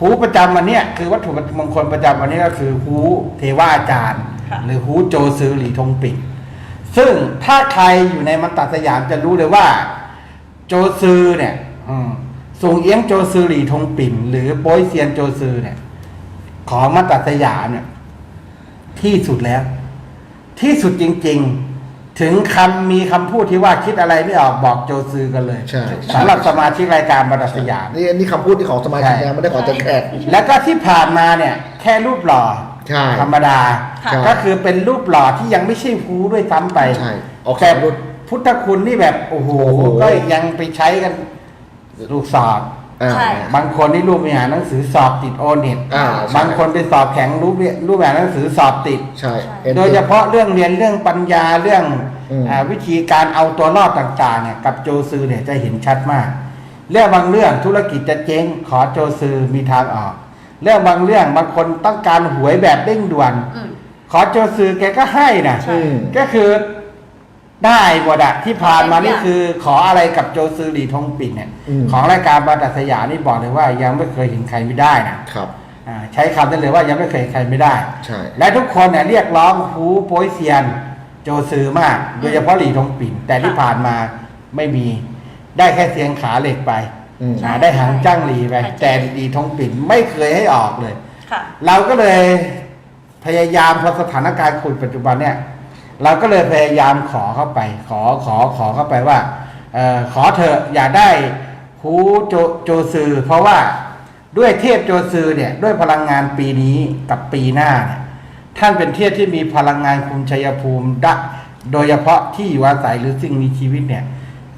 หูประจำวันเนี้ยคือวัตถุมงคลประจำวันนี้ก็คือหูเทวาอาจารย์ค่ะหรือหูโจซือหลีทงปิดซึ่งถ้าใครอยู่ในมันตัดสยามจะรู้เลยว่า โจซือเนี่ยอืมส่งเอี้ยงโจซือหลีทงปิ่น หรือโป้ยเซียนโจซือเนี่ย ของมันตัดสยามเนี่ย ที่สุดแล้ว ที่สุดจริง ๆ ถึงคำมีคำพูดที่ว่าคิดอะไรไม่ออกบอกโจซือกันเลยใช่ใช่สำหรับสมาชิกรายการมันตัดสยาม นี่อันนี้คำพูดที่ของสมาชิกใช่นะไม่ได้ของอาจารย์แขก แล้วก็ที่ผ่านมาเนี่ย แค่รูปหล่อใช่ธรรมดา ค่ะ ก็คือเป็นรูปหล่อที่ยังไม่ใช่ฮูด้วยซ้ำไปใช่ออกแต่สำรุดพุทธคุณนี่แบบ โอ้โห โอ้โห ก็ยังไปใช้กันลูกสอบ อ่าใช่ บางคนนี่รูปไปหาหนังสือสอบติดโอเน็ตอ่าใช่บางคนไปสอบแข็งรูปเนี่ยรูปแบบหนังสือสอบติดใช่ใช่ โดยเฉพาะเรื่องเรียนเรื่องปัญญาเรื่องอืมอา วิธีการเอาตัวรอดต่างๆเนี่ยกับโจซือเนี่ยจะเห็นชัดมาก เรื่องบางเรื่องธุรกิจจะเจ๊งขอโจซือมีทางออก เรื่องบางเรื่องบางคนต้องการหวยแบบเร่งด่วนอืมขอโจซือแกก็ให้นะใช่อืมก็คือได้หมดอะที่ผ่านมาได้ทุกอย่างนี่คือขออะไรกับโจซือหลีทงปิ่นเนี่ยอืมของรายการบาตัดสยามนี่บอกเลยว่ายังไม่เคยเห็นใครไม่ได้นะครับอ่าใช้คำได้เลยว่ายังไม่เคยเห็นใครไม่ได้ใช่และทุกคนเนี่ยเรียกร้องฮูโป้ยเซียน โจซือมาก โดยเฉพาะหลีทงปิ่น แต่ที่ผ่านมาไม่มี ได้แค่เสียงขาเหล็กไปอืมอ่าได้หางจ้างหลีไป แต่หลีทงปิ่นไม่เคยให้ออกเลย ค่ะ เราก็เลยพยายามพอสถานการณ์โควิดปัจจุบันเนี่ย เราก็เลยพยายามขอเข้าไป ขอขอขอเข้าไปว่าเออขอเถอะอย่าได้ฮูโจโจซือ เพราะว่าด้วยเทพโจซือเนี่ยด้วยพลังงานปีนี้กับปีหน้าเนี่ย ท่านเป็นเทพที่มีพลังงานคุมชัยภูมิดะโดยเฉพาะที่อยู่อาศัยหรือสิ่งมีชีวิตเนี่ย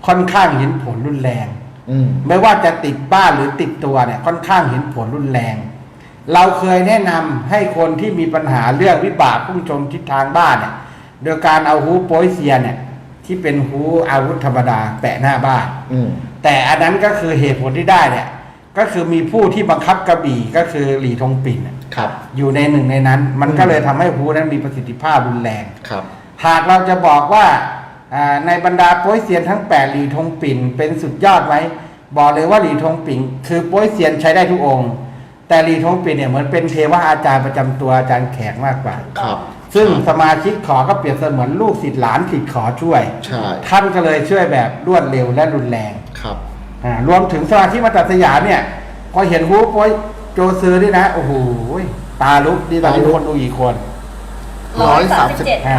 ค่อนข้างเห็นผลรุนแรง อืม ไม่ว่าจะติดบ้านหรือติดตัวเนี่ยค่อนข้างเห็นผลรุนแรง เราเคยแนะนำให้คนที่มีปัญหาเรื่องวิบากพุ่งชมทิศทางบ้านเนี่ย โดยการเอาฮูโปยเซียนเนี่ย ที่เป็นฮูอาวุธธรรมดาแปะหน้าบ้าน อืม แต่อันนั้นก็คือเหตุผลที่ได้เนี่ย ก็คือมีผู้ที่บังคับกระบี่ก็คือหลีทงปิ่นน่ะครับ อยู่ในหนึ่งในนั้น มันอืมก็เลยทำให้ฮูนั้นมีประสิทธิภาพรุนแรง ครับ หากเราจะบอกว่าอ่าในบรรดาโป้ยเซียนทั้งแปดหลีทงปิ่น เป็นสุดยอดไหมบอกเลยว่าหลีทงปิ่นคือโป้ยเซียนใช้ได้ทุกองค์ แต่หลีทงปิ่นเนี่ยเหมือนเป็นเทวาอาจารย์ประจำตัวอาจารย์แขกมากกว่า ครับ ซึ่งสมาชิกขอก็เปรียบเสมือนลูกศิษย์หลานศิษย์ขอช่วย ใช่ ท่านก็เลยช่วยแบบรวดเร็วและรุนแรง ครับอ่า รวมถึงสมาชิกมาตัดสยามเนี่ยพอเห็นฮูโป้ยโจซือนี่นะ โอ้โหตาลุกดีตอนนี้ตาลุกคนดูอีกคนร้อยสามสิบเจ็ดอ่า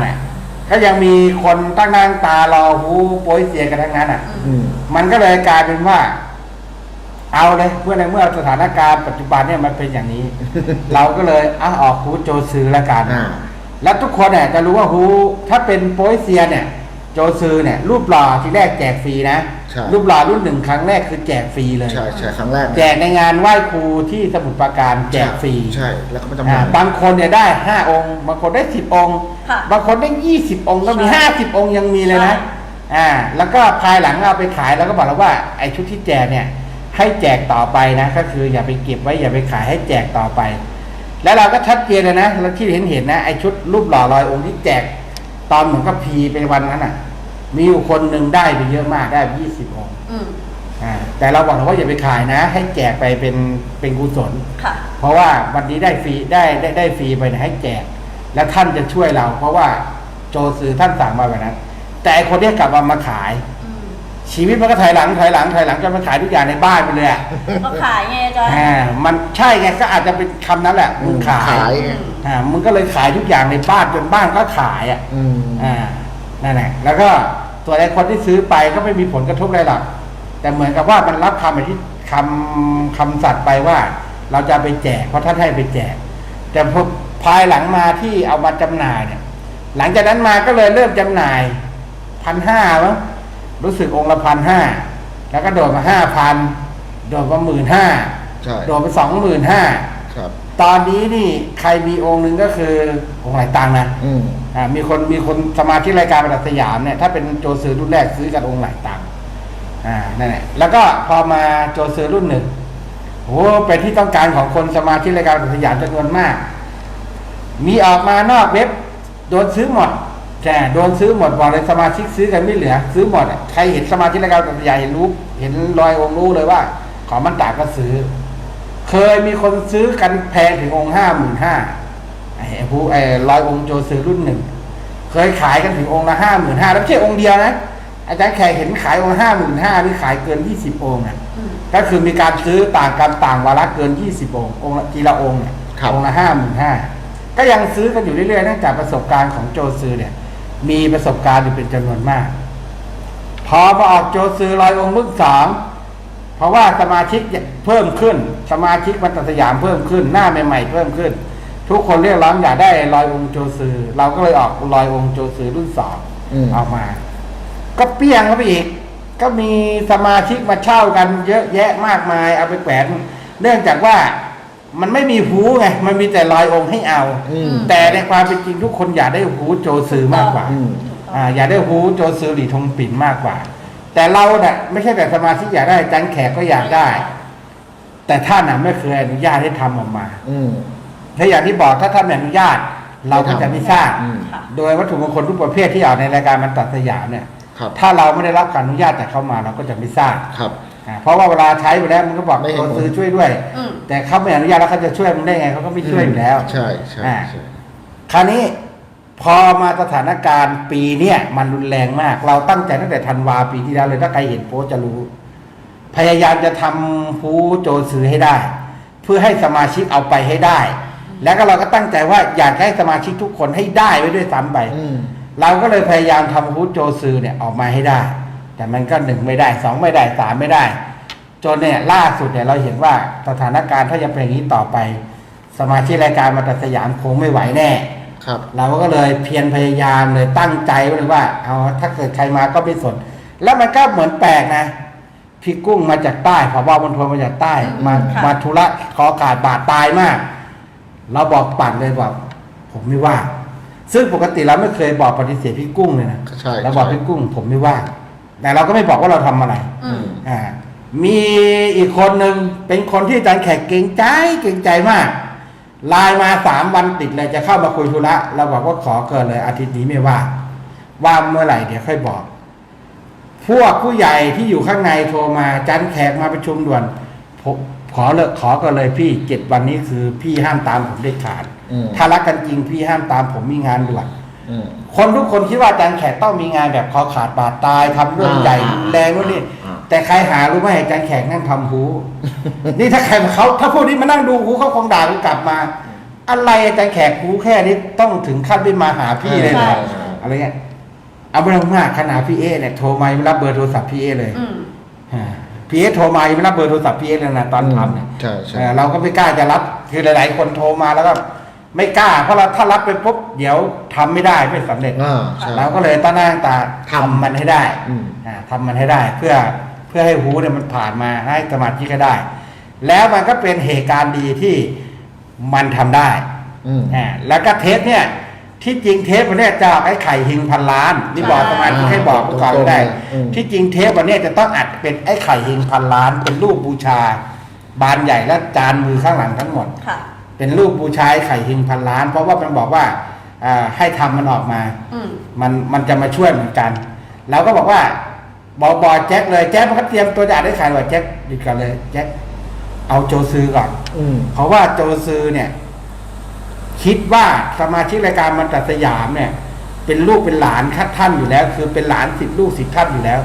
ก็ยังมีคนตั้งนางตารอฮูโป้ยเสียกันทั้งนั้นอะอืมมันก็เลยกลายเป็นว่า เอาเลยเมื่อในเมื่อสถานการณ์ปัจจุบันเนี่ยมันเป็นอย่างนี้ เราก็เลยเอาออกฮูโจซือละกันอ่าแล้วทุกคนเนี่ยจะรู้ว่าฮูถ้าเป็นโป้ยเซียเนี่ย โจซือเนี่ย รูปหล่อที่แรกแจกฟรีนะ ใช่ รูปหล่อรุ่นหนึ่งครั้งแรกคือแจกฟรีเลย ใช่ใช่ครั้งแรกแจกในงานไหว้ครูที่สมุทรปราการแจกฟรีใช่ แล้วก็มาจำหอ่าน่ายบางคนเนี่ยได้ห้าองค์บางคนได้สิบองค์ ค่ะบางคนได้ยี่สิบองค์ก็มีใช่ห้าสิบองค์ยังมีเลยนะใช่ อ่าแล้วก็ภายหลังเอาไปขายแล้วก็บอกแล้วว่าไอ้ชุดที่แจกเนี่ย ให้แจกต่อไปนะ ก็คืออย่าไปเก็บไว้อย่าไปขายให้แจกต่อไป แล้วเราก็ชัดเจนเลยนะแล้วที่เห็นเห็นนะไอ้ชุดรูปหล่อลอยองค์ที่แจกตอนเหมือนกับพีไปวันนั้นอะ มีอยู่คนหนึ่งได้ไปเยอะมากได้ยี่สิบองค์อืมอ่าแต่เราบอกแล้วว่าอย่าไปขายนะ ให้แจกไปเป็นเป็นกุศล ค่ะ เพราะว่าวันนี้ได้ฟรีได้ได้ได้ฟรีไปเนี่ยให้แจก แล้วท่านจะช่วยเรา เพราะว่าโจซือท่านสั่งมาแบบนั้น แต่ไอ้คนที่กลับมามาขาย อืมชีวิตมันก็ถอยหลังถอยหลังถอยหลังจนมาขายทุกอย่างในบ้านไปเลยอะ ก็ขายไงอาจารย์อ่ามันใช่ไงก็อาจจะเป็นคำนั้นแหละมึงขายขายไงอ่ามึงก็เลยขายทุกอย่างในบ้านจนบ้านก็ขายอะอืม อ่า นั่นแหละแล้วก็ตัวไอ้คนที่ซื้อไปก็ไม่มีผลกระทบอะไรหรอกแต่เหมือนกับว่ามันรับคำไปที่คำคำสัตย์ไปว่า เราจะเอาไปแจกเพราะท่านให้ไปแจก แต่พอภายหลังมาที่เอามาจำหน่ายเนี่ย หลังจากนั้นมาก็เลยเริ่มจำหน่ายพันห้ามั้งรู้สึกองค์ละพันห้าแล้วก็โดดมาห้าพันโดดมาหมื่นห้าใช่โดดไปสองหมื่นห้าครับตอนนี้นี่ใครมีองค์หนึ่งก็คือองค์หลายตังค์นะ อ่ามีคนมีคนสมาชิกรายการประดับสยามเนี่ยถ้าเป็นโจซือรุ่นแรกซื้อกันองค์หลายตังค์อ่านั่นแหละแล้วก็พอมาโจซือรุ่นหนึ่งโอ้เป็นที่ต้องการของคนสมาชิกรายการประดับสยามจำนวนมาก มีออกมานอกเว็บโดนซื้อหมดใช่โดนซื้อหมดบอกเลยสมาชิกซื้อกันไม่เหลือ ซื้อหมดใครเห็นสมาชิกรายการประดับสยามเห็นรู้เห็นรอยองค์รู้เลยว่า ของมันตากก็ซื้อ เคยมีคนซื้อกันแพงถึงองค์ห้าหมื่นห้า ไอ้ผู้ไอ้ร้อยองค์โจซื้อรุ่นหนึ่ง เคยขายกันถึงองค์ละห้าหมื่นห้าแล้วไม่ใช่องค์เดียวนะ อาจารย์แขกเห็นขายองค์ห้าหมื่นห้านี่ขายเกินยี่สิบองค์นะอืมก็คือมีการซื้อต่างกันต่างวาระเกินยี่สิบองค์องค์ละทีละองค์เนี่ยครับองค์ละห้าหมื่นห้าก็ยังซื้อกันอยู่เรื่อยๆเนื่องจากประสบการณ์ของโจซือเนี่ย มีประสบการณ์อยู่เป็นจำนวนมาก พอมาออกโจซือร้อยองค์รุ่นสองเพราะว่าสมาชิกเพิ่มขึ้น สมาชิกมันตสยามเพิ่มขึ้น หน้าใหม่ ๆ เพิ่มขึ้น ทุกคนเรียกร้องอยากได้รอยองค์โจซือ เราก็เลยออกรอยองค์โจซือรุ่นสองอืมออกมา ก็เปี้ยงเข้าไปอีก ก็มีสมาชิกมาเช่ากัน เยอะแยะมากมายเอาไปแขวน เนื่องจากว่ามันไม่มีหูไงมันมีแต่รอยองค์ให้เอา อืม แต่ในความเป็นจริงทุกคนอยากได้หูโจซือมากกว่า อืม ถูกต้อง อ่าอยากได้หูโจซือหลีทงปิ่นมากกว่า แต่เราเนี่ยไม่ใช่แต่สมาชิกอยากได้อาจันแขกก็อยากได้ แต่ท่านน่ะไม่เคยอนุญาตให้ทำออกมา อืม ถ้าอย่างที่บอกถ้าท่านไม่อนุญาต เราก็จะไม่สร้าง อืม ค่ะโดยวัตถุมงคลทุกประเภทที่ออกในรายการมันตัดสยามเนี่ย ครับถ้าเราไม่ได้รับการอนุญาตแต่เข้ามาเราก็จะไม่ทราบครับ อ่าเพราะว่าเวลาใช้ไปแล้วมันก็บอกไม่เห็นตัวซื้อช่วยด้วย อืมแต่เขาไม่อนุญาตแล้วเขาจะช่วยมึงได้ไงเขาก็ไม่ช่วยอยู่แล้ว ใช่ใช่อ่า ใช่ คราวนี้พอมาสถานการณ์ปีเนี่ยมันรุนแรงมาก เราตั้งใจตั้งแต่ธันวาปีที่แล้วเลยถ้าใครเห็นโพสต์จะรู้ พยายามจะทำผู้โจรซื้อให้ได้ เพื่อให้สมาชิกเอาไปให้ได้ แล้วก็เราก็ตั้งใจว่าอยากให้สมาชิกทุกคนให้ได้ไว้ด้วยซ้ำไป อืม เราก็เลยพยายามทำฮูดโจซือเนี่ยออกมาให้ได้ แต่มันก็หนึ่งไม่ได้สองไม่ได้สามไม่ได้ จนเนี่ยล่าสุดเนี่ยเราเห็นว่าสถานการณ์ถ้ายังเป็นอย่างนี้ต่อไป สมาชิกรายการมาตัดสยามคงไม่ไหวแน่ ครับ เราก็เลยเพียรพยายามเลยตั้งใจไว้เลยว่า เอาถ้าเกิดใครมาก็ไม่สน แล้วมันก็เหมือนแปลกนะ พี่กุ้งมาจากใต้ผบมณฑลมาจากใต้มาค่ะ มาธุระขอขาดบาดตายมาก เราบอกปัดเลยบอกผมไม่ว่างซึ่งปกติเราไม่เคยบอกปฏิเสธพี่กุ้งเลยนะใช่เราบอกใช่พี่กุ้ง ผมไม่ว่างแต่เราก็ไม่บอกว่าเราทำอะไรอืมอ่า มีอีกคนหนึ่งเป็นคนที่อาจารย์แขกเก่งใจเก่งใจมากไลน์มาสามวันติดเลยจะเข้ามาคุยธุระเราบอกว่าขอเกินเลย อาทิตย์นี้ไม่ว่างว่างเมื่อไหร่เดี๋ยวค่อยบอก พวกผู้ใหญ่ที่อยู่ข้างในโทรมาอาจารย์แขกมาประชุมด่วนผม ขอเลิกขอกันเลยพี่เจ็ดวันนี้คือพี่ห้ามตามผมได้ขาด อืม ถ้ารักกันจริงพี่ห้ามตามผมมีงานด่วน อืม คนทุกคนคิดว่าอาจารย์แขกต้องมีงานแบบคอขาดบาดตายทำเรื่องอ่าใหญ่แรงนู่นนี่อ่า แต่ใครหารู้ไหมอาจารย์แขกนั่งทำหู นี่ถ้าใครมาเขาถ้าพวกนี้มานั่งดูหูเขาคงด่ากูกลับมา อะไรอาจารย์แขกหูแค่นี้ต้องถึงขั้นไม่มาหาพี่เลยเหรอใช่ อะไรเงี้ยเอาไม่ต้องมากขนาดพี่เอเนี่ยโทรมาไม่รับเบอร์โทรศัพท์พี่เอเลยอืมอ่า พี่เอโทรมาไม่รับเบอร์โทรศัพท์พี่เอเลยนะตอนทำเนี่ยใช่ใช่ เออเราก็ไม่กล้าจะรับคือหลาย ๆ คนโทรมาแล้วก็ไม่กล้า เพราะเราถ้ารับไปปุ๊บเดี๋ยวทำไม่ได้ไม่สำเร็จ อ่าใช่ เราก็เลยตั้งหน้าตั้งตาทำมันให้ได้อืม อ่าทำมันให้ได้ เพื่อเพื่อให้หูเนี่ยมันผ่านมาให้สมาธิก็ได้ แล้วมันก็เป็นเหตุการณ์ดีที่มันทำได้อืม อ่าแล้วก็เทปเนี่ย ที่จริงเทปวันเนี้ยจะเอาไอ้ไข่หิงพันล้านนี่บอกสมาธิให้บอกก่อนก็ได้ อืม ที่จริงเทปวันเนี้ยจะต้องอัดเป็นไอ้ไข่หิงพันล้าน เป็นรูปบูชา บานใหญ่และจานมือข้างหลังทั้งหมด ค่ะ เป็นรูปบูชาไอ้ไข่หิงพันล้าน เพราะว่ามันบอกว่าอ่าให้ทำมันออกมา อืม มันมันจะมาช่วยเหมือนกันเราก็บอกว่าบอกบอแจ็คเลยแจ็คมันก็เตรียมตัวจะอัดให้ขายว่าแจ็คดีกันเลยแจ็คเอาโจซือก่อน อืม เพราะว่าโจซือเนี่ย คิดว่าสมาชิกรายการมันตัดสยามเนี่ย เป็นลูกเป็นหลานคัดท่านอยู่แล้ว คือเป็นหลานสิทธิลูกสิทธิท่านอยู่แล้ว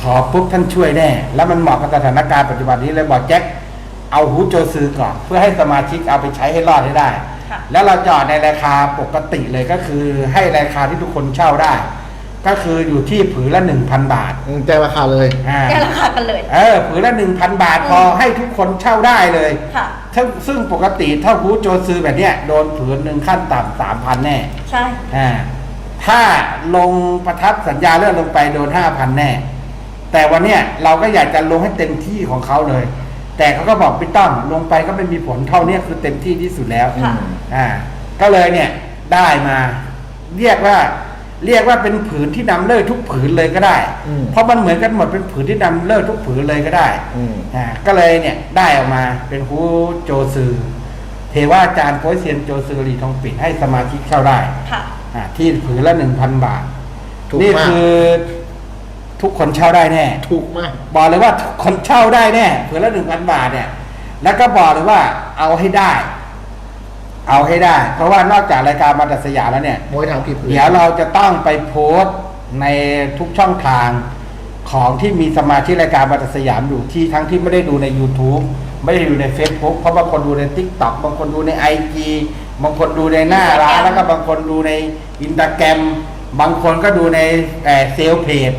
ขอปุ๊บท่านช่วยแน่ แล้วมันเหมาะกับสถานการณ์ปัจจุบันนี้เลยบอกแจ็คเอาหูโจซือก่อน เพื่อให้สมาชิกเอาไปใช้ให้รอดให้ได้ค่ะแล้วเราจอดในราคาปกติเลยก็คือให้ราคาที่ทุกคนเช่าได้ ก็คืออยู่ที่ผืนละหนึ่งพันบาทอืมแจ้งราคาเลย อ่าแก้ราคากันเลย เออผืนละหนึ่งพันบาทพอให้ทุกคนเช่าได้เลย ค่ะ ซึ่งซึ่งปกติถ้าหูโจซือแบบเนี้ยโดนผืนหนึ่งขั้นต่ำสามพันแน่ใช่อ่าถ้าลงประทับสัญญาเลื่อนลงไปโดนห้าพันแน่ แต่วันเนี้ยเราก็อยากจะลงให้เต็มที่ของเขาเลย แต่เขาก็บอกไม่ต้องลงไปก็ไม่มีผลเท่าเนี้ยคือเต็มที่ที่สุดแล้วค่ะ อ่า ก็เลยเนี่ยได้มา เรียกว่า เรียกว่าเป็นผืนที่นำเลิศทุกผืนเลยก็ได้อืมเพราะมันเหมือนกันหมดเป็นผืนที่นำเลิศทุกผืนเลยก็ได้อืมอ่าก็เลยเนี่ยได้ออกมาเป็นฮูโจซือ เทวาจารย์โป้ยเซียนโจซือหลีทองปิดให้สมาชิกเข้าได้ค่ะอ่าที่ผืนละหนึ่งพันบาทถูกนี่มากคือทุกคนเช่าได้แน่ ถูกมากบอกเลยว่าทุกคนเช่าได้แน่ผืนละหนึ่งพันบาทเนี่ย แล้วก็บอกเลยว่าเอาให้ได้ เอาให้ได้ เพราะว่านอกจากรายการมาตัดสยามแล้วเนี่ย มวยทางผิดเดี๋ยวเราจะต้องไปโพสต์ในทุกช่องทางของที่มีสมาชิกรายการมาตัดสยามอยู่ที่ทั้งที่ไม่ได้ดูใน YouTube ไม่ได้ดูใน Facebook เพราะบางคนดูใน Tik t o อกบางคนดูใน IG บางคนดูในหน้าร้าน Instagram แล้วก็บางคนดูในอินสตาแกรมบางคนก็ดูในเซลเพจ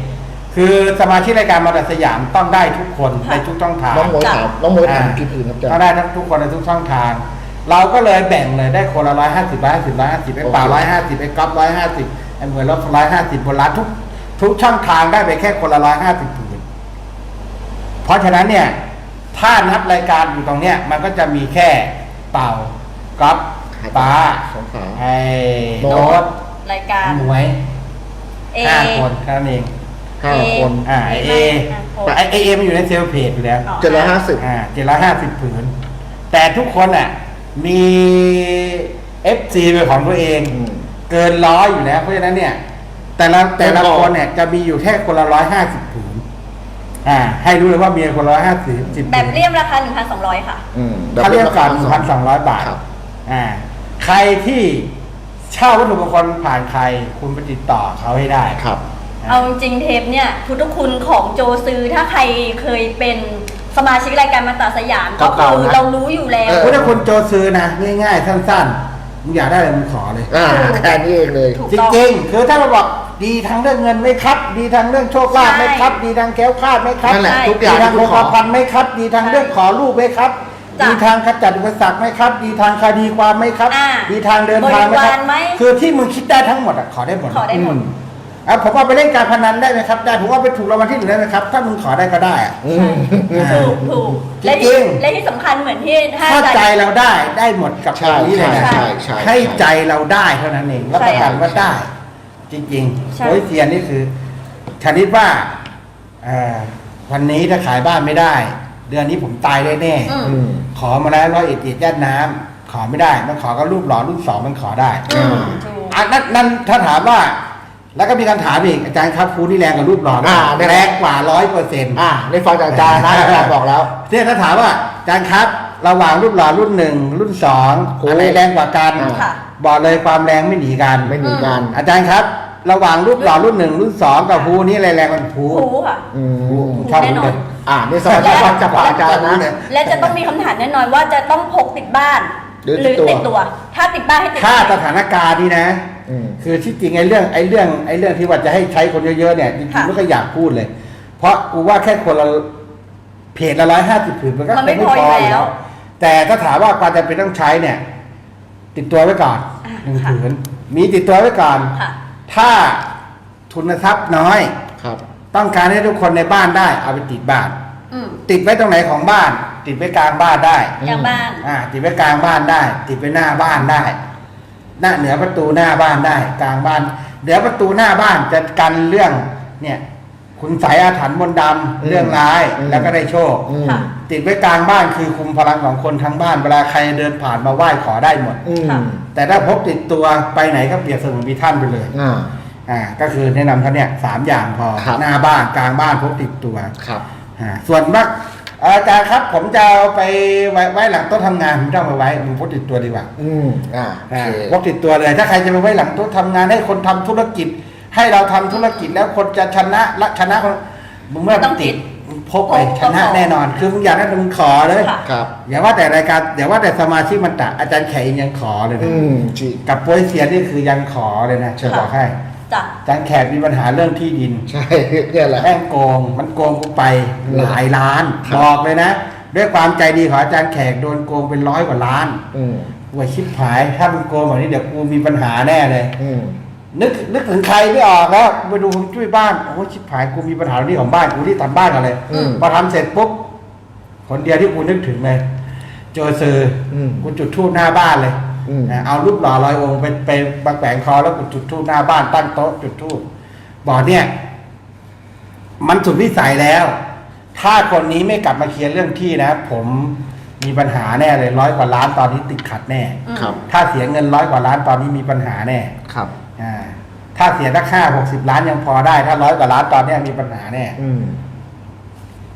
คือสมาชิกรายการมาตัดสยามต้องได้ทุกคนค่ะในทุกช่องทางน้องมวยถามน้องมวยถามอ่ากินอื่นครับอาจารก็ย์ได้ทั้งทุกคนในทุกช่องทาง เราก็เลยแบ่งเลยได้คนละร้อยห้าสิบร้อยห้าสิบร้อยห้าสิบไอ้ป่าโอเคร้อยห้าสิบไอ้ก๊อฟร้อยห้าสิบไอ้เหมือนรถร้อยห้าสิบบนร้านทุกทุกช่องทางได้ไปแค่คนละร้อยห้าสิบผืนเพราะฉะนั้นเนี่ย ถ้านับรายการอยู่ตรงเนี้ยมันก็จะมีแค่เต่าก๊อฟป้าสองขาไอ้โน้โน้ตตรายการหมวยเอห้าคนแค่นั้นเองห้าคนอ่าไอเอห้าคนแต่ไอเอมันอยู่ในเซลล์เพจอยู่แล้วอ๋อเจ็ดร้อยห้าสิบอ่าเจ็ดร้อยห้าสิบผืน แต่ทุกคนอะ มีเอฟซีเป็นของตัวเองอืมเกินร้อยอยู่แล้วเพราะฉะนั้นเนี่ย แต่ละแต่ละคนเนี่ยจะมีอยู่แค่คนละร้อยห้าสิบผืนอ่า ให้รู้เลยว่ามีคนละร้อยห้าสิบสิบแบบเรียมราคา 1,200 ค่ะ อืมเขาเรียกก่อนพันสองร้อยบาท ครับ อ่า ใครที่เช่าวัตถุมงคลผ่านใคร คุณไปติดต่อเขาให้ได้ครับ เอาจริงๆเทปเนี่ยพุทธคุณของโจซือถ้าใครเคยเป็น สมาชิกรายการมาตราสยามก็เก่าคือๆนะเรารู้อยู่แล้ว เออพุทธคุณโจซื้อนะง่ายๆสั้นๆมึงอยากได้อะไรมึงขอเลย อ่าแค่นี้เองเลย ถูกจริงๆ คือถ้าเราบอกดีทางเรื่องเงินไหมครับ ดีทางเรื่องโชคลาภไหมครับดีทางแก้วคลาดไหมครับนั่นแหละใช่ทุกอดีย่างทางที่โลคุณขกอพันไหมครับ ดีทางเรื่องขอลูกไหมครับ จ้ะดีทางขจัดอุปสรรคไหมครับ ดีทางคดีความไหมครับ อ่าดีทางเดินทางไหมครับริวารไหมคือที่มึงคิดได้ทั้งหมดอะขอได้หมดขอได้หมดม อะผมว่าไปเล่นการพนันได้ไหมครับได้ผมว่าไปถูกรางวัลที่หนึ่งได้ไหมครับ ถ้ามึงขอได้ก็ได้อะอืมถูกถูกจริงๆและที่และที่สำคัญเหมือนที่ท่านถ้าอาจารใจย์เราได้ได้หมดกับใช่ตรงนี้เลยนะใช่ใช่ให้ใจเราได้เท่านั้นเองรับประกันว่าได้ จริงใช่ ๆโอ้ยเซียนนี่คือชนิดว่าเอ่อวันนี้ถ้าขายบ้านไม่ได้ เดือนนี้ผมตายแน่อืม อืมๆขอมาแล้วร้อยเอ็ดเอ็ดย่านน้ำขอไม่ได้มันขอก็รูปหล่อรูปสองมันขอได้ อืมอ่าถูก อันนั้นนั่นถ้าถามว่า แล้วก็มีคำถามอีกอาจารย์ครับฟูนี่แรงกว่ารูปหล่อไหมอ่าแน่แรงกว่าร้อยเปอร์เซ็นต์ อ่าในฟังจากอาจารย์นะอาจารย์บอกแล้ว เนี่ยถ้าถามว่าอาจารย์ครับระหว่างรุ่นหล่อรุ่นหนึ่งรุ่นสองโอ้อะไรแรงกว่ากันอ่าค่ะ บอกเลยความแรงไม่หนีกันไม่หนีกัน อาจารย์ครับ ระหว่างรุ่นหล่อรุ่นหนึ่งรุ่นสองกับภูนี่อะไรแรงกว่าภูถูกค่ะ อืมผมชอบแน่นอนเลยอ่าในสมาชิกฟังจากปากอาจารย์นะ และจะต้องมีคำถามแน่นอนว่าจะต้องพกติดบ้าน หรือติดตัว ติดตัว ถ้าติดบ้านให้ติดถ้าสตัวถานการณ์นี่นะ อืม คือที่จริงไอ้เรื่องไอ้เรื่องไอ้เรื่องที่ว่าจะให้ใช้คนเยอะๆเนี่ยจริงค่ะๆไม่ก็อยากพูดเลย เพราะกูว่าแค่คนละเพจละร้อยห้าสิบผืนมันก็มันไม่คงพออยู่อยู่แล้ว แต่ถ้าถามว่าความจำเป็นต้องใช้เนี่ย ติดตัวไว้ก่อนอ่าหนึ่งค่ะ ผืนมีติดตัวไว้ก่อน ค่ะ ถ้าทุนทรัพย์น้อย ครับ ต้องการให้ทุกคนในบ้านได้เอาไปติดบ้าน อืมติดไว้ตรงไหนของบ้าน ติดไว้กลางบ้านได้ กลางบ้าน อ่า ติดไว้กลางบ้านได้ ติดไว้หน้าบ้านได้ หน้าเหนือประตูหน้าบ้านได้ กลางบ้านเหนือประตูหน้าบ้านจะกันเรื่อง เนี่ย คุณสายอาถรรพ์มนต์ดำเรื่องร้ายอืม แล้วก็ได้โชค อืมค่ะ ติดไว้กลางบ้านคือคุมพลังของคนทั้งบ้านเวลาใครเดินผ่านมาไหว้ขอได้หมด อืมค่ะ แต่ถ้าพกติดตัวไปไหนก็เปรียบเสมือนมีท่านไปเลย อ่า อ่าก็คือแนะนำท่านเนี่ยสามอย่างพอครับ หน้าบ้านกลางบ้านพกติดตัว ครับ อ่าส่วนมากอาจารย์ครับ ผมจะเอาไปไว้ไว้หลังโต๊ะทำงานผมต้องเอาไปไว้ผมพกติดตัวดีกว่าอืมอ่าโออ่าเคพกติดตัวเลย ถ้าใครจะไปไว้หลังโต๊ะทำงานให้คนทำธุรกิจ ให้เราทำธุรกิจแล้วคนจะชนะละชนะคนมึงไม่ต้องติดมึงพกไปพกชนะพก แน่นอน คือมึงอยากได้มึงขอเลยค่ะ ครับ อย่าว่าแต่รายการอย่าว่าแต่สมาชิกมันตะอาจารย์แขกเองยังขอเลยนะ อืมจริง กับโปรยเซียนนี่คือยังขอเลยนะจะบอกให้ จ้ะอาจารย์แขกมีปัญหาเรื่องที่ดินใช่เนี่ยแหละ แม่งโกงมันโกงกูไปหลายล้านครับ บอกเลยนะ ด้วยความใจดีของอาจารย์แขกโดนโกงเป็นร้อยกว่าล้านอืมว่าชิบหาย ถ้ามึงโกงแบบนี้เดี๋ยวกูมีปัญหาแน่เลย อืม นึกนึกถึงใครไม่ออกแล้วไปดูผมช่วยบ้านโอ้ชิบหายกูมีปัญหาเรื่องนี้ของบ้านกูที่ทำบ้านกันเลยอืมพอทำเสร็จปุ๊บคนเดียวที่กูนึกถึงเลยโจซืออมกูจุดทูบหน้าบ้านเลย อืม นะเอารูปหล่อลอยองค์ไปไปบังแปงคอแล้วกูจุดทูบหน้าบ้านตั้งโต๊ะจุดทูบบอกเนี่ย มันสุดวิสัยแล้ว ถ้าคนนี้ไม่กลับมาเคลียร์เรื่องที่นะ ผมมีปัญหาแน่เลยร้อยกว่าล้านตอนนี้ติดขัดแน่ อืม ครับ ถ้าเสียเงินร้อยกว่าล้านตอนนี้มีปัญหาแน่ครับ อ่าถ้าเสียสักห้าหกสิบล้านยังพอได้ ถ้าร้อยกว่าล้านตอนเนี้ยมีปัญหาแน่ อืม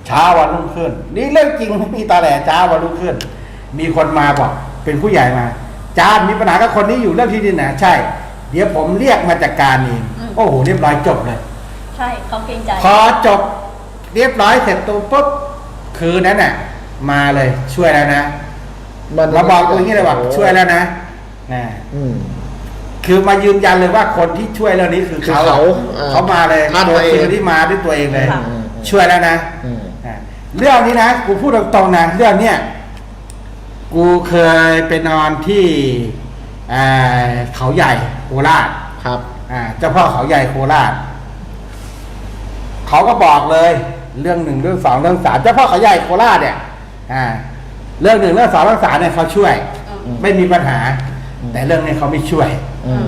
เช้าวันรุ่งขึ้น นี่เรื่องจริงไม่มีตาแหล่เช้าวันรุ่งขึ้น มีคนมาบอก เป็นผู้ใหญ่มา จานมีปัญหากับคนนี้อยู่เรื่องที่ดินนะใช่ เดี๋ยวผมเรียกมาจัดการเองอืม โอ้โหเรียบร้อยจบเลย ใช่เขาเกรงใจ พอจบเรียบร้อยเสร็จตัวปุ๊บคืนนั้นน่ะ มาเลยช่วยแล้วนะมันมาบอกกูอย่างนี้เลยว่าช่วยแล้วนะนะ อืม คือมายืนยันเลยว่าคนที่ช่วยเรื่องนี้คือคือเขาเขาเออเขามาเลยท่านตัวมาเองคือที่มาด้วยตัวเองเลย ค่ะ ช่วยแล้วนะอืม อะเรื่องนี้นะกูพูดตรงๆนะเรื่องเนี้ย กูเคยไปนอนที่อ่าเขาใหญ่โคราชครับ อ่าเจ้าพ่อเขาใหญ่โคราชเขาก็บอกเลย เรื่องหนึ่งเรื่องสองเรื่องสามเจ้าพ่อเขาใหญ่โคราชเนี่ยอ่าเรื่องหนึ่งเรื่องสองเรื่องสามเนี่ยเขาช่วย อืม ไม่มีปัญหา อืม แต่เรื่องนี้เขาไม่ช่วย อืม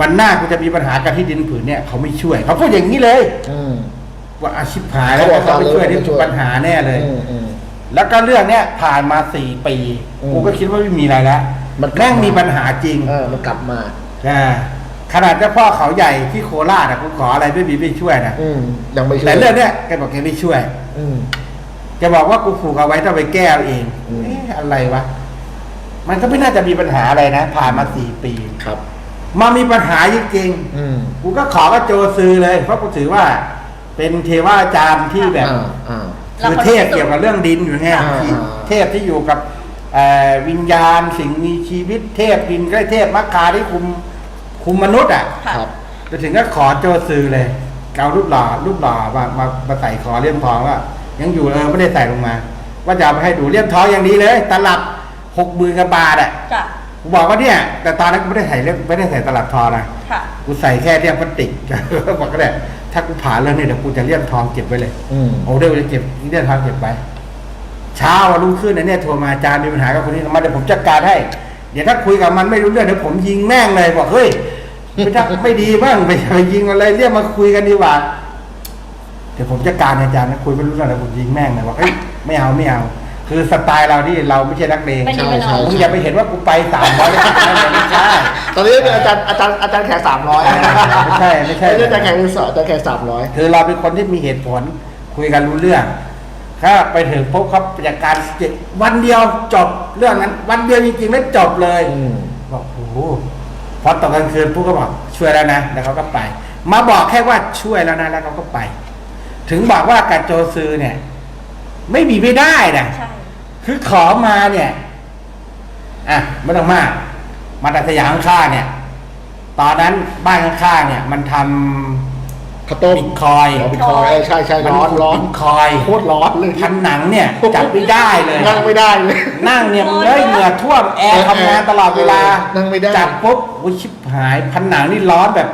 วันหน้ากูจะมีปัญหากับที่ดินผืนเนี่ยเขาไม่ช่วย เขาพูดอย่างนี้เลย อืม ว่าอาชีพหายแล้วเขาบอกเขาไม่ช่วยเขาไม่ที่ช่วยปัญหาแน่เลย อืมอืม แล้วก็เรื่องเนี้ยผ่านมาสี่ปี อืมกูก็คิดว่าไม่มีอะไรแล้วมันกลับแม่งมามีมีปัญหาจริงเออมันกลับมา อ่าขนาดเจ้าพ่อเขาใหญ่ที่โคราชอะกูขออะไรไม่มีไม่ช่วยนะอืมยังไม่ช่วยแต่เรื่องเนี้ยแกบอกแกไม่ช่วย อืมแกบอกว่ากูผูกเอาไว้ต้องไปแก้เอาเองอืม เอ๊ะอะไรวะ มันก็ไม่น่าจะมีปัญหาอะไรนะ ผ่านมาสี่ปี ครับ มามีปัญหาจริงอืมๆกูก็ขอกับโจซือเลย เพราะกูถือว่า เป็นเทวาอาจารย์ที่แบบ อ่าอ่า คือเทพเกี่ยวกับเรื่องดินอยู่ไงอ่าที่เทพที่อยู่กับเอ่อวิญญาณสิ่งมีชีวิตเทพดินใกล้เทพมักคาที่คุมคุมมนุษย์อะ ค่ะ ครับจะถึงก็ขอโจซือเลยเการูปหล่อรูปหล่อมามามาใส่คอเลี่ยมทองว่ายังอยู่เออไม่ได้ใส่ลงมา ว่าจะเอาไปให้ดูเลี่ยมทองอย่างดีเลย ตลับหกหมื่นกว่าบาทอะจ้ะ กูบอกว่าเนี่ย แต่ตอนนั้นกูไม่ได้ใส่เลี่ยมไม่ได้ใส่ตลับทองนะค่ะ กูใส่แค่เลี่ยมพลาสติก บอกก็ได้ถ้ากูผ่านเรื่องนี้เดี๋ยวกูจะเลี่ยมทองเก็บไว้เลยอืม โอ้เดี๋ยวจะเก็บเลี่ยมทองเก็บไว้เช้าวันรุ่งขึ้นไอ้เนี่ยโทรมาอาจารย์มีปัญหากับคนนี้มาเดี๋ยวผมจัดการให้ เดี๋ยวถ้าคุยกับมันไม่รู้เรื่องเดี๋ยวผมยิงแม่งเลยบอกเฮ้ยไม่ถ้าไม่ดีบ้างไปไปยิงอะไรเรียกมาคุยกันดีกว่า เดี๋ยวผมจัดการอาจารย์นะคุยไม่รู้เรื่องเดี๋ยวผมยิงแม่งเลยบอกเฮ้ยไม่เอาไม่เอา คือสไตล์เราที่เราไม่ใช่นักเลงไม่ใช่ดีไม่น้ใช่อยมึงอย่าไปเห็นว่ากูไปสามร้อยไม่ใช่ ตอนนี้เป็นอาจารย์อาจารย์อาจารย์แขกสามร้อยไม่ใช่ไม่ใช่ อาจารย์แขกเป็นสอนอาจารย์แขกสามร้อยคือเราเป็นคนที่มีเหตุผลคุยกันรู้เรื่องถ้าไปถึงพบเขาจัดการเจ็ดวันเดียวจบเรื่องนั้น วันเดียวจริงๆแล้วจบเลยอืมบอกโอ้โหพอตกกลางคืนปุ๊บก็บอกช่วยแล้วนะแล้วเขาก็ไป มาบอกแค่ว่าช่วยแล้วนะแล้วเขาก็ไป ถึงบอกว่าการโจซือเนี่ย ไม่มีไม่ได้นะใช่ คือขอมาเนี่ยอะไม่ต้องมาก มาแต่สยามข้างๆเนี่ย ตอนนั้นบ้านข้างๆเนี่ย มันทำข้าวต้มบิตคอยอ๋อบิตคอยเออใช่ใช่ร้อนร้อนบิตคอยโคตรร้อนเลยผนังเนี่ยจับไม่ได้เลยนั่งไม่ได้เลย นั่งเนี่ยมึงเลยเหงื่อท่วมแอร์ทำงานตลอดเวลาเออนั่งไม่ได้จับปุ๊บอุ้ยชิบหายผนังนี่ร้อนแบบ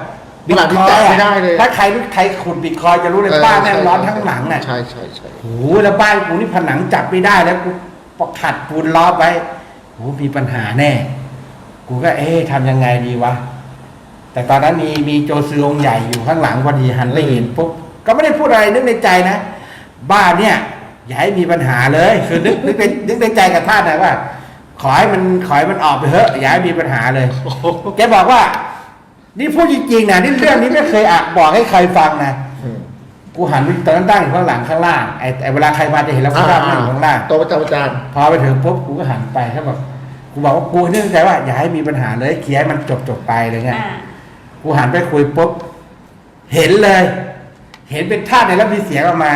ผนังที่จับไม่ได้เลยถ้าใครรู้ใครขุดบิตคอยจะรู้เลยบ้านแม่งร้อนทั้งหลังอะใช่ใช่ใช่โอ้โหแล้วบ้านกูนี่ผนังจับไม่ได้แล้วกู ปอกขัดปูนล้อมไว้โอ้โหมีปัญหาแน่ กูก็เอ๊ะทำยังไงดีวะ แต่ตอนนั้นมีมีโจซือองค์ใหญ่อยู่ข้างหลังพอดีหันไปเห็นปุ๊บก็ไม่ได้พูดอะไรนึกในใจนะ บ้านเนี่ย อย่าให้มีปัญหาเลย คือนึกนึกในนึกในใจกับท่านนะว่า ขอให้มันขอให้มันออกไปเถอะอย่าให้มีปัญหาเลยแกบอกว่า นี่พูดจริงๆนะนี่เรื่องนี้ไม่เคยอะบอกให้ใครฟังนะอืม กูหันไปตอนนั้นตั้งอยู่ข้างหลังข้างล่างไอ้ไอ้เวลาใครมาจะเห็นแล้วกูตั้งอยู่ข้างล่างโตะประจำอาจารย์พอไปถึงปุ๊บกูก็หันไปเขาบอกกูบอกว่ากูนึกในใจว่าอย่าให้มีปัญหาเลยเคลียร์ให้มันจบจบๆไปเลยเงี้ยอ่ากูหันไปคุยปุ๊บเห็นเลย เห็นเป็นท่าในแล้วมีเสียงออกมา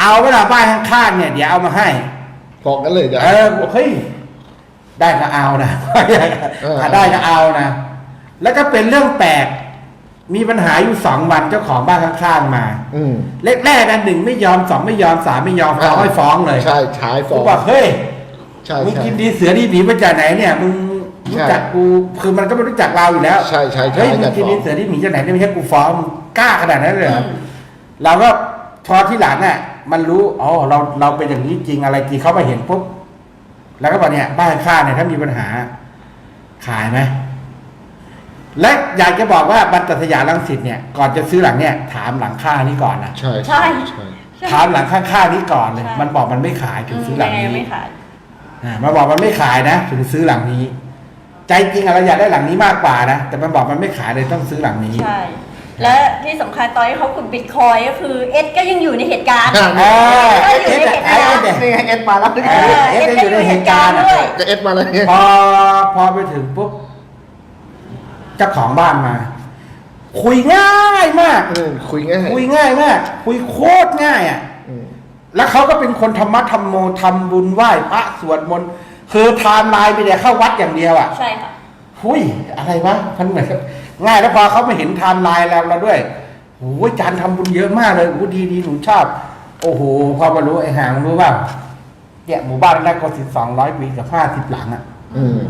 เอาเวลาบ้านข้างๆเนี่ยเดี๋ยวเอามาให้บอกกันเลยจ้ะเออบอกเฮ้ยได้ก็เอานะเออถ้าได้ก็เอานะแล้วก็เป็นเรื่องแปลก มีปัญหาอยู่สองวันเจ้าของบ้านข้างๆมาอืมแรกๆกันหนึ่งไม่ยอมสองไม่ยอมสามไม่ยอมฟ้องให้ฟ้องเลยใช่ฉายฟ้กูองบอกเฮ้ยใช่มึงใช่ กินดีเสือดีหมีมาจากไหนเนี่ยมึงรู้จักใช่กูคือมันก็ไม่รู้จักเราอยู่แล้วใช่ใช่ใช่เฮ้ยมึงจะกินฟ้องดีเสือดีหมีจากไหนเนี่ยไม่ใช่กูฟ้องมึงกล้าขนาดนั้นเลยเหรออืมเราก็พอที่หลังอะ มันรู้อ๋อเราเราเป็นอย่างนี้จริงอะไรจริงเขามาเห็นปุ๊บแล้วก็บอกเนี่ยบ้านข้างเนี่ยถ้ามีปัญหา ขายไหม และอยากจะบอกว่าบรรทัดสยามรังสิตเนี่ยก่อนจะซื้อหลังเนี่ยถามหลังข้างนี้ก่อนนะใช่ใช่ใช่ ถามหลังข้างๆนี้ก่อนเลย ใช่ มันบอกมันไม่ขายถึงซื้อหลังยันี้ไไม่ขายอ่ามาบอกมันไม่ขายนะ ถึงซื้อหลังนี้ ใจจริงอะเราอยากได้หลังนี้มากกว่านะแต่มันบอกมันไม่ขายเลยต้องซื้อหลังนี้ ใช่ และที่สำคัญตอนที่เขาขุดบิตคอยน์ก็คือเอ็ดก็ยังอยู่ในเหตุการณ์อ่าอ่าก็อยู่ในเหตุการณ์เอ็ดนี่ไงเอ็ดมาแล้วเออเอ็ดก็อยู่ในเหตุการณ์อะ ด้วยจะเอ็ดมาเลยเนี่ย พอพอไปถึงปุ๊บ เจ้าของบ้านมา คุยง่ายมาก อืมคุยง่ายคุยง่ายมาก คุยโคตรง่ายอะ อืมแล้วเขาก็เป็นคนธรรมะธรรมโมทำบุญไหว้พระสวดมนต์คือไทม์ไลน์ไปเนี่ยเข้าวัดอย่างเดียวอะ ใช่ค่ะ หุยอะไรวะมันเหมือนกับง่ายแล้วพอเขาไม่เห็นไทม์ไลน์แล้วเราด้วยโอ้ยจานทำบุญเยอะมากเลยโอ้ดีดีหนูชอบ โอ้โห พอมารู้ไอ้หางรู้ว่าเนี่ยหมู่บ้านแรกก็สิบสองร้อยปีกับห้าสิบหลังอะอืม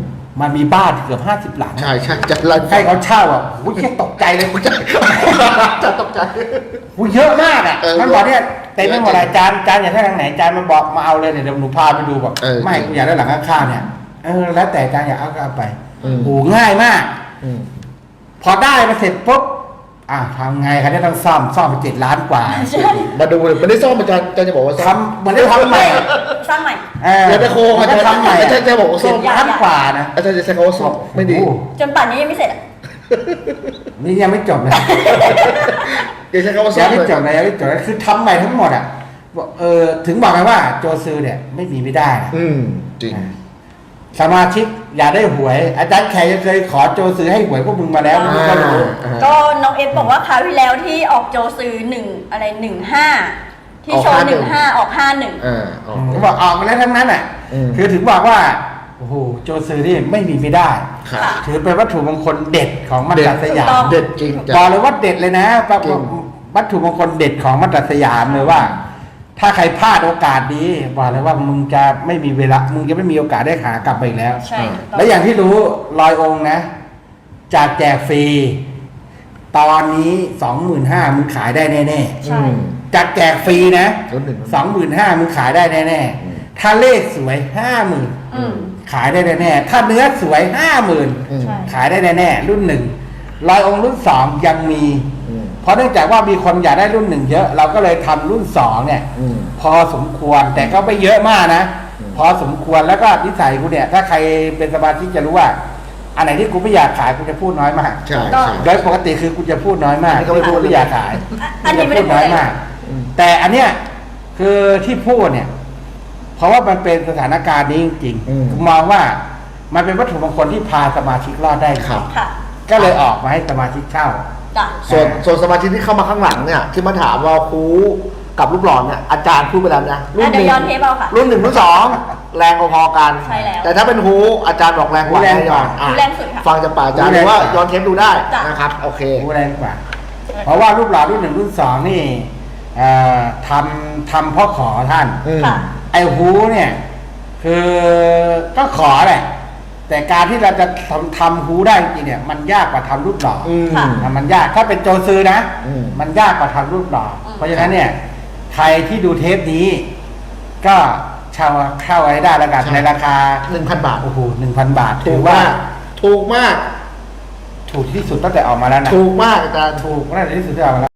มันมีบ้านเกือบห้าสิบหลังใช่ใช่จะไล่ให้เขาเช่าอะโอ้ยแค่ตกใจเลยจะจะตกใจโอ้ยเยอะมากอะเออมันบอกเนี่ยเต็มไปหมดเลยจานจานอยากได้ทางไหนจานมันบอกมาเอาเลยเนี่ยเดี๋ยวหนูพาไปดูบอกเออไม่กูอยากได้หลังข้างๆเนี่ยเออแล้วแต่จานอยากเอาก็เอาไปอืมโอ้ง่ายมากอืมพอได้มาเสร็จปุ๊บ อะทำไงครับเนี่ยต้องซ่อมซ่อมไปเจ็ดล้านกว่าใช่มาดูเลยไม่ได้ซ่อมอาจารย์อาจารย์จะบอกว่าซ่อม ทำเหมือนได้ทำใหม่สร้างใหม่ เออเดี๋ยวจะโคงมันจะทำใหม่อาจารย์จะบอกว่าซ่เจ็อดมล้านกว่านะอาจารย์จะใช้คำว่าซ่อมไม่ดีโอ้โหจนป่านนี้ยังไม่เสร็จอะนี่ยังไม่จบเลยเดี๋ยวใช้คำว่าซ่ยัองมไม่เลยจบเลยยังไม่จบเลยคือทำใหม่ทั้งหมดอะบอกเออถึงบอกไงว่าโจซือเนี่ยไม่มีไม่ได้นะอืมจริง สมาชิกอย่าได้หวย อาจารย์แขกยังเคยขอโจซือให้หวยพวกมึงมาแล้วมึงก็รู้อ่า ก็น้องเอ็ดบอกว่าคราวที่แล้วที่ออกโจซื้อหนึ่งอะไรหนึ่งห้าที่โชออกว์หนึ่ง51ห้าออกห้าหนึ่ง อ่าออก ผมบอกออกมาแล้วทั้งนั้นอะ อืม คือถึงบอกว่าโอ้โหโจซือนี่ไม่มีไม่ได้ ครับค่ะถือเป็นวัตถุมงคลเด็ดของมัตตสยาถูกต้มองเด็ดจริงบจ้ะอกเลยว่าเด็ดเลยนะปะจริง วัตถุมงคลเด็ดของมัตตสยามเลยว่า ถ้าใครพลาดโอกาสดีบอกเลยว่ามึงจะไม่มีเวลา มึงจะไม่มีโอกาสได้ขากลับไปอีกแล้ว ใช่ถูกต้และอย่างที่รู้ลอยองค์นะ จากแจกฟรี ตอนนี้สองหมื่นห้ามึงขายได้แน่ใช่อืมๆจากแจกฟรีนะรุ่นหนึ่งสองหมื่นห้ามึงขายได้แน่อืมๆถ้าเลขสวยห้าหมื่นอืมขายได้แน่ๆถ้าเนื้อสวยห้าหมื่น อืม ใช่ ขายได้แน่ๆรุ่นหนึ่งลอยองค์รุ่นสองยังมีอืม เพราะเนื่องจากว่ามีคนอยากได้รุ่นหนึ่งเยอะ เราก็เลยทำรุ่นสองเนี่ย อืม พอสมควรแต่ก็ไม่เยอะมากนะ อืม พอสมควรแล้วก็นิสัยกูเนี่ย ถ้าใครเป็นสมาชิกจะรู้ว่า อันไหนที่กูไม่อยากขายกูจะพูดน้อยมากใช่ก็ใช่ โดยปกติคือกูจะพูดน้อยมากอันนี้ก็ไม่พูดไม่อยากขายอะอันนี้ไม่ได้กูจะน้อยมาก อืม แต่อันเนี้ยคือที่พูดเนี่ย เพราะว่ามันเป็นสถานการณ์นี้จริงอืม ๆมองว่ามันเป็นวัตถุมงคลที่พาสมาชิกรอดได้ครับ ค่ะ ก็เลยออกมาให้สมาชิกเช่า จ้ะ ส่วนส่วนสมาชิกที่เข้ามาข้างหลังเนี่ยที่มาถามว่าครูกับลูกหลอนเนี่ยอาจารย์พูดไปแล้วนะอะเดี๋ยวย้อนเทปเอาค่ะรุ่นหนึ่งรุ่นสองแรงพอๆกัน ใช่แล้วแต่ถ้าเป็นฮูอาจารย์บอกแรงกว่าฮูแรงกว่าน่นอนอะฮูแรงสุดค่ะ ฟังจากปากอาจารย์ฮูหแรรืงอกว่าว่าย้อนเทปดูได้จ้ะ นะครับโอเค รู้แรงกว่า เพราะว่ารูปหล่อรุ่นหนึ่งรุ่นสองนี่เอ่อทำทำเพ่อขอท่าน อืม ค่ะ ไอ้ฮูเนี่ย คือก็ขอแหละ แต่การที่เราจะทำทำฮูได้จริงๆเนี่ย มันยากกว่าทำรูปหล่อออืม ค่ะ อะมันยากถ้าเป็นโจซื้อนะ อืม มันยากกว่าทำรูปหล่ออม เพราะฉะนั้นเนี่ย ใครที่ดูเทปนี้ ก็เช่าเข้าไว้ได้แล้วกันใช่ ในราคาหนึ่งพันบาทโอ้โหหนึ่งพันบาทถูถืกอว่ามากถูกมาก ถูกที่สุดตั้งแต่ออกมาแล้วนะถูกมากอาจารย์ ถูกน่าจะที่สุดที่ออกมาแล้ว